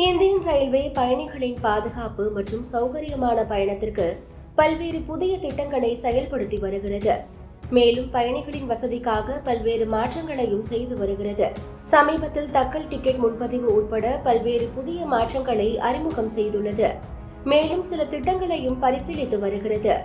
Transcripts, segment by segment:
Indian railway பயணிகளின் பாதுகாப்பு மற்றும் சௌகரியமான பயணத்திற்கு பல்வேறு புதிய திட்டங்களை செயல்படுத்தி வருகிறது. மேலும் பயணிகளின் வசதிக்காக பல்வேறு மாற்றங்களையும் செய்து வருகிறது. சமீபத்தில் தக்கல் டிக்கெட் முன்பதிவு உட்பட பல்வேறு புதிய மாற்றங்களை அறிமுகம் செய்துள்ளது. மேலும் சில திட்டங்களையும் பரிசீலித்து வருகிறது.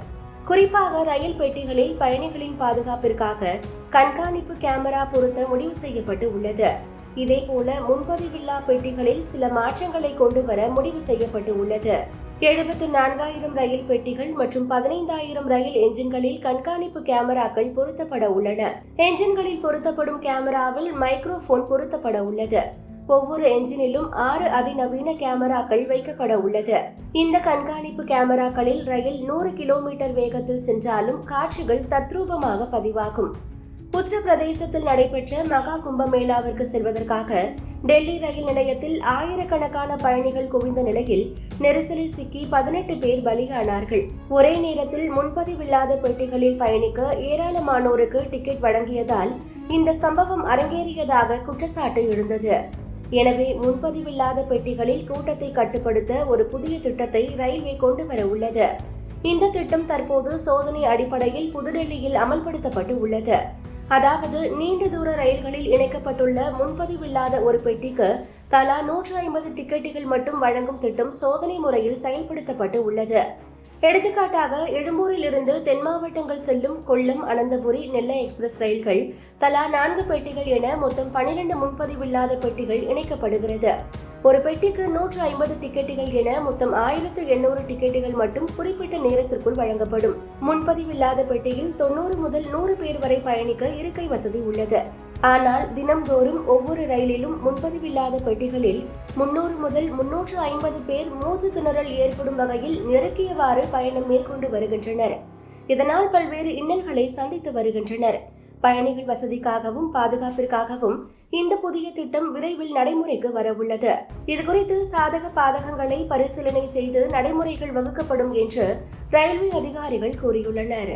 குறிப்பாக ரயில் பெட்டிகளில் பயணிகளின் பாதுகாப்பிற்காக கண்காணிப்பு கேமரா பொருத்த முடிவு செய்யப்பட்டு உள்ளது. இதேபோல முன்பதிவில்லா பெட்டிகளில் சில மாற்றங்களை கொண்டு வர முடிவு செய்யப்பட்டு உள்ளது எழுபத்து நான்காயிரம் ரயில் பெட்டிகள் மற்றும் பதினைந்தாயிரம் ரயில் என்ஜின்களில் கண்காணிப்பு கேமராக்கள் பொருத்தப்பட உள்ளன. என்ஜின்களில் பொருத்தப்படும் கேமராவில் மைக்ரோஃபோன் பொருத்தப்பட உள்ளது. ஒவ்வொரு என்ஜினிலும் ஆறு அதிநவீன கேமராக்கள் வைக்கப்பட உள்ளது. இந்த கண்காணிப்பு கேமராக்களில் ரயில் நூறு கிலோமீட்டர் வேகத்தில் சென்றாலும் காட்சிகள் தத்ரூபமாக பதிவாகும். உத்தரப்பிரதேசத்தில் நடைபெற்ற மகா கும்பமேளாவிற்கு செல்வதற்காக டெல்லி ரயில் நிலையத்தில் ஆயிரக்கணக்கான பயணிகள் குவிந்த நிலையில் நெரிசலில் சிக்கி பதினெட்டு பேர் பலியானார்கள். ஒரே நேரத்தில் முன்பதிவில்லாத பெட்டிகளில் பயணிக்க ஏராளமானோருக்கு டிக்கெட் வழங்கியதால் இந்த சம்பவம் அரங்கேறியதாக குற்றச்சாட்டு எழுந்தது. எனவே முன்பதிவில்லாத பெட்டிகளில் கூட்டத்தை கட்டுப்படுத்த ஒரு புதிய திட்டத்தை ரயில்வே கொண்டு வர உள்ளது. இந்த திட்டம் தற்போது சோதனை அடிப்படையில் புதுடெல்லியில் அமல்படுத்தப்பட்டு உள்ளது. அதாவது நீண்ட தூர ரயில்களில் இணைக்கப்பட்டுள்ள முன்பதிவில்லாத ஒரு பெட்டிக்கு தலா நூற்று ஐம்பது டிக்கெட்டுகள் மட்டும் வழங்கும் திட்டம் சோதனை முறையில் செயல்படுத்தப்பட்டு உள்ளது. எடுத்துக்காட்டாக எழும்பூரில் இருந்து தென் மாவட்டங்கள் செல்லும் கொல்லம் அனந்தபுரி நெல்லை எக்ஸ்பிரஸ் ரயில்கள் தலா நான்கு பெட்டிகள் என மொத்தம் பனிரெண்டு முன்பதிவில்லாத பெட்டிகள் இணைக்கப்படுகிறது. ஒரு பெட்டிக்கு நூற்று ஐம்பது டிக்கெட்டுகள் என மொத்தம் ஆயிரத்து எண்ணூறு டிக்கெட்டுகள் மட்டும் குறிப்பிட்ட நேரத்திற்குள் வழங்கப்படும். முன்பதிவில்லாத பெட்டியில் தொண்ணூறு முதல் நூறு பேர் வரை பயணிக்க இருக்கை வசதி உள்ளது. ஆனால் தினம்தோறும் ஒவ்வொரு ரயிலிலும் முன்பதிவில்லாத பெட்டிகளில் முன்னூறு முதல் முன்னூற்று ஐம்பது பேர் மூச்சு திணறல் ஏற்படும் வகையில் நெருக்கியவாறு பயணம் மேற்கொண்டு வருகின்றனர். இதனால் பல்வேறு இன்னல்களை சந்தித்து வருகின்றனர். பயணிகள் வசதிக்காகவும் பாதுகாப்பிற்காகவும் இந்த புதிய திட்டம் விரைவில் நடைமுறைக்கு வரவுள்ளது. இதுகுறித்து சாதக பாதகங்களை பரிசீலனை செய்து நடைமுறைகள் வகுக்கப்படும் என்று ரயில்வே அதிகாரிகள் கூறியுள்ளனர்.